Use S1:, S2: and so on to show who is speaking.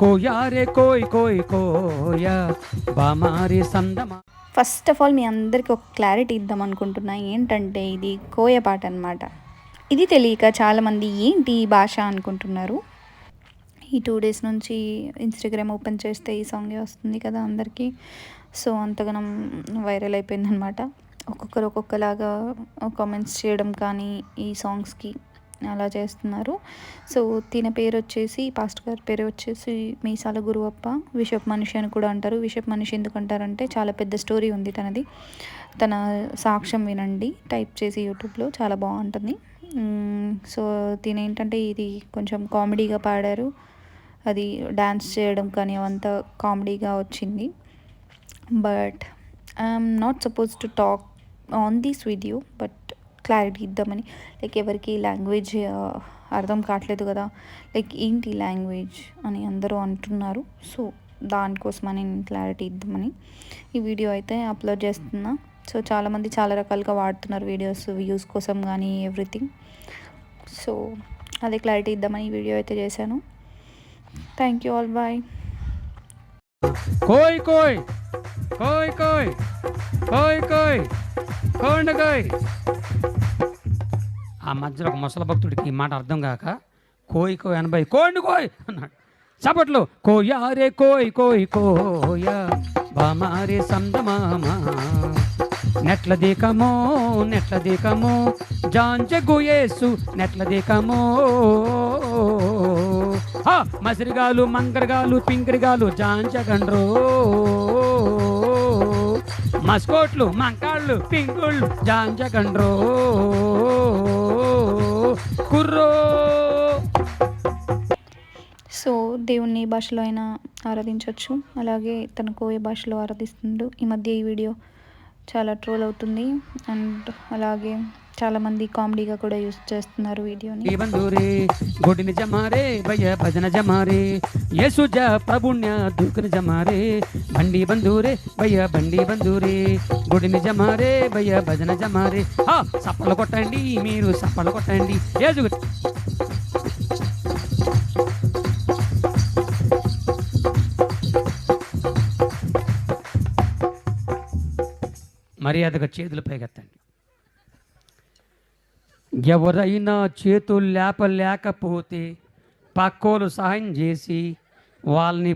S1: కోయారే కోయ్ కోయ్ కోయ. బామారి సందమా.
S2: ఫస్ట్ ఆఫ్ ఆల్ మీ అందరికీ ఒక క్లారిటీ ఇద్దాం అనుకుంటున్నా. ఏంటంటే ఇది కోయ పాట అనమాట ఇది తెలియక చాలామంది ఏంటి ఈ భాష అనుకుంటున్నారు. ఈ టూ డేస్ నుంచి ఇన్స్టాగ్రామ్ ఓపెన్ చేస్తే ఈ సాంగే వస్తుంది కదా అందరికీ. సో అంతగానం వైరల్ అయిపోయిందనమాట ఒక్కొక్కరు ఒక్కొక్కలాగా కామెంట్స్ చేయడం కానీ ఈ సాంగ్స్కి అలా చేస్తున్నారు. సో తిన పేరు వచ్చేసి పాస్టర్ గారి పేరు వచ్చేసి మీసాల గురువప్ప విషప్ మనిషి అని కూడా అంటారు. విషప్ మనిషి ఎందుకు అంటారంటే చాలా పెద్ద స్టోరీ ఉంది తనది. తన సాక్ష్యం వినండి. టైప్ చేసి యూట్యూబ్లో చాలా బాగుంటుంది. సో తిన ఏంటంటే ఇది కొంచెం కామెడీగా పాడారు. అది డ్యాన్స్ చేయడం కానీ అవంతా కామెడీగా వచ్చింది. But I'm not suppose to talk on this video but clarity ఇద్దామని. లైక్ ఎవరికి లాంగ్వేజ్ అర్థం కావట్లేదు కదా. లైక్ ఏంటి లాంగ్వేజ్ అని అందరూ అంటున్నారు. సో దానికోసమని నేను క్లారిటీ ఇద్దామని ఈ వీడియో అయితే అప్లోడ్ చేస్తున్నా. సో చాలామంది చాలా రకాలుగా వాడుతున్నారు వీడియోస్ వ్యూస్ కోసం కానీ ఎవ్రీథింగ్ సో అదే క్లారిటీ ఇద్దామని ఈ వీడియో అయితే చేశాను. థ్యాంక్ యూ ఆల్ బాయ్
S1: కోయ్ కోయ్. కోయ్ కోయ్. కోయ్ కోయ్. కోండ కోయ్ ఆ మధ్యలో ఒక ముసల భక్తుడికి ఈ మాట అర్థం కాక కోయ్ కోయ్ అనబై కోండి కోయ్ అన్నాడు. చప్పట్లు కోయారే కోయ్ కోయ్ కోయ బామారే సందమామ నెట్ల దీకమో నెట్ల దీకమో జాంచెగుయేసు నెట్ల దీకమో మసిరిగాలు మంకరగాలు పింకరిగాలు జాంచగండ్రో మస్కోట్లు మంకాళ్ళు పింకుళ్ళు జాంచగండ్రో కుర్రో!
S2: సో దేవుణ్ణి ఏ భాషలో అయినా ఆరాధించవచ్చు అలాగే తన ఏ భాషలో ఆరాధిస్తుండో ఈ మధ్య ఈ వీడియో చాలా ట్రోల్ అవుతుంది. అండ్ అలాగే చాలా మంది కామెడీగా కూడా యూస్ చేస్తున్నారు వీడియోని.
S1: ఈ గుడిని జమారే భయ భజన జమారే యేసుజ ప్రభుణ్య దూకుని జమారే. బండి బంధూరే భయ బండి బంధూరే గుడిని జమారే భయ భజన జమారే. సప్పలు కొట్టండి మీరు సప్పలు కొట్టండి. యేసు మర్యాదగా చేతులు పైకెత్తండి. ఎవరైనా చేతులు లేపలేకపోతే పక్కోలు సహాయం చేసి వాళ్ళని